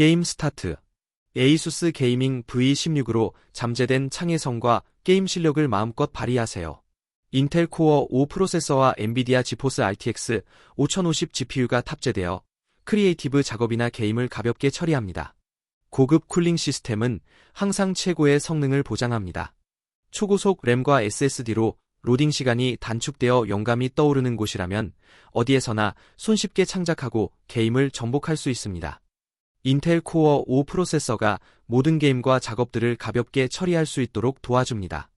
게임 스타트. 에이수스 게이밍 V16으로 잠재된 창의성과 게임 실력을 마음껏 발휘하세요. 인텔 코어 5 프로세서와 엔비디아 지포스 RTX 5050 GPU가 탑재되어 크리에이티브 작업이나 게임을 가볍게 처리합니다. 고급 쿨링 시스템은 항상 최고의 성능을 보장합니다. 초고속 램과 SSD로 로딩 시간이 단축되어 영감이 떠오르는 곳이라면 어디에서나 손쉽게 창작하고 게임을 정복할 수 있습니다. 인텔 코어 5 프로세서가 모든 게임과 작업들을 가볍게 처리할 수 있도록 도와줍니다.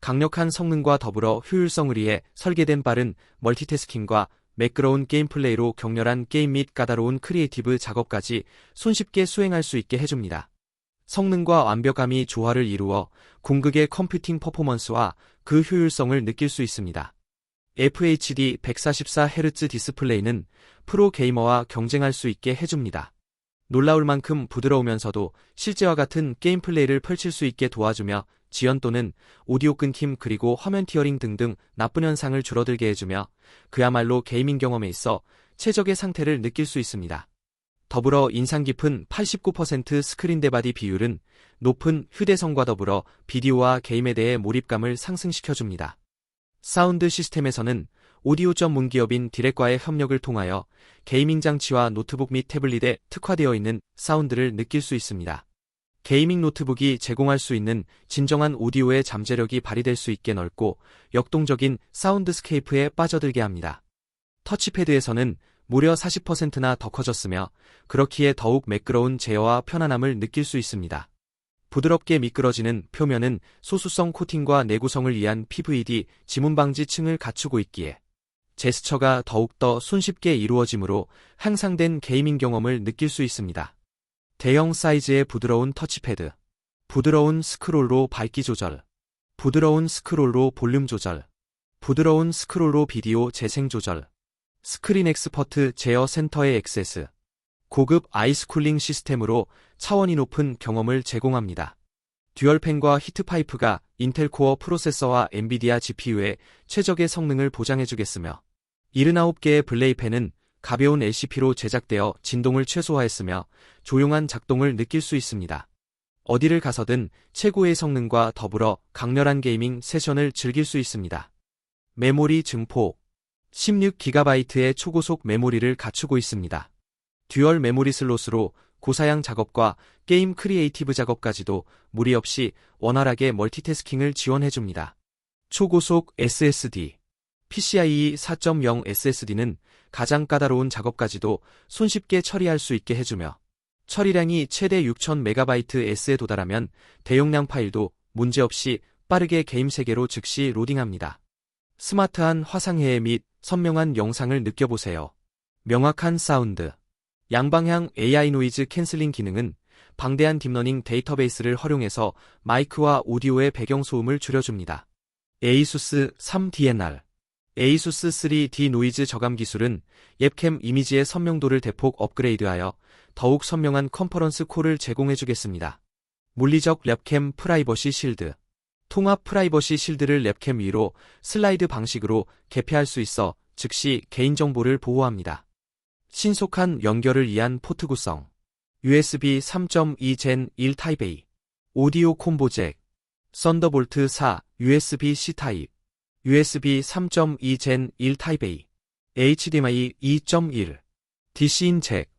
강력한 성능과 더불어 효율성을 위해 설계된 빠른 멀티태스킹과 매끄러운 게임 플레이로 격렬한 게임 및 까다로운 크리에이티브 작업까지 손쉽게 수행할 수 있게 해줍니다. 성능과 완벽함이 조화를 이루어 궁극의 컴퓨팅 퍼포먼스와 그 효율성을 느낄 수 있습니다. FHD 144Hz 디스플레이는 프로 게이머와 경쟁할 수 있게 해줍니다. 놀라울 만큼 부드러우면서도 실제와 같은 게임 플레이를 펼칠 수 있게 도와주며 지연 또는 오디오 끊김 그리고 화면 티어링 등등 나쁜 현상을 줄어들게 해주며 그야말로 게이밍 경험에 있어 최적의 상태를 느낄 수 있습니다. 더불어 인상 깊은 89% 스크린 대바디 비율은 높은 휴대성과 더불어 비디오와 게임에 대해 몰입감을 상승시켜줍니다. 사운드 시스템에서는 오디오 전문 기업인 디렉과의 협력을 통하여 게이밍 장치와 노트북 및 태블릿에 특화되어 있는 사운드를 느낄 수 있습니다. 게이밍 노트북이 제공할 수 있는 진정한 오디오의 잠재력이 발휘될 수 있게 넓고 역동적인 사운드스케이프에 빠져들게 합니다. 터치패드에서는 무려 40%나 더 커졌으며 그렇기에 더욱 매끄러운 제어와 편안함을 느낄 수 있습니다. 부드럽게 미끄러지는 표면은 소수성 코팅과 내구성을 위한 PVD 지문 방지 층을 갖추고 있기에 제스처가 더욱더 손쉽게 이루어지므로 향상된 게이밍 경험을 느낄 수 있습니다. 대형 사이즈의 부드러운 터치패드, 부드러운 스크롤로 밝기 조절, 부드러운 스크롤로 볼륨 조절, 부드러운 스크롤로 비디오 재생 조절, 스크린 엑스퍼트 제어 센터의 액세스, 고급 아이스 쿨링 시스템으로 차원이 높은 경험을 제공합니다. 듀얼팬과 히트파이프가 인텔 코어 프로세서와 엔비디아 GPU의 최적의 성능을 보장해주겠으며 79개의 블레이팬은 가벼운 LCP로 제작되어 진동을 최소화했으며 조용한 작동을 느낄 수 있습니다. 어디를 가서든 최고의 성능과 더불어 강렬한 게이밍 세션을 즐길 수 있습니다. 메모리 증폭 16GB의 초고속 메모리를 갖추고 있습니다. 듀얼 메모리 슬롯으로 고사양 작업과 게임 크리에이티브 작업까지도 무리 없이 원활하게 멀티태스킹을 지원해줍니다. 초고속 SSD PCIe 4.0 SSD는 가장 까다로운 작업까지도 손쉽게 처리할 수 있게 해주며 처리량이 최대 6000MBs에 도달하면 대용량 파일도 문제없이 빠르게 게임 세계로 즉시 로딩합니다. 스마트한 화상회의 및 선명한 영상을 느껴보세요. 명확한 사운드 양방향 AI 노이즈 캔슬링 기능은 방대한 딥러닝 데이터베이스를 활용해서 마이크와 오디오의 배경 소음을 줄여줍니다. 에이수스 3DNR 에이수스 3D 노이즈 저감 기술은 앱캠 이미지의 선명도를 대폭 업그레이드하여 더욱 선명한 컨퍼런스 콜을 제공해주겠습니다. 물리적 랩캠 프라이버시 실드. 통합 프라이버시 실드를 랩캠 위로 슬라이드 방식으로 개폐할 수 있어 즉시 개인정보를 보호합니다. 신속한 연결을 위한 포트 구성. USB 3.2젠1 타입 A. 오디오 콤보 잭. 썬더볼트 4 USB-C 타입 USB 3.2젠1 타입 A, HDMI 2.1, DC인 잭,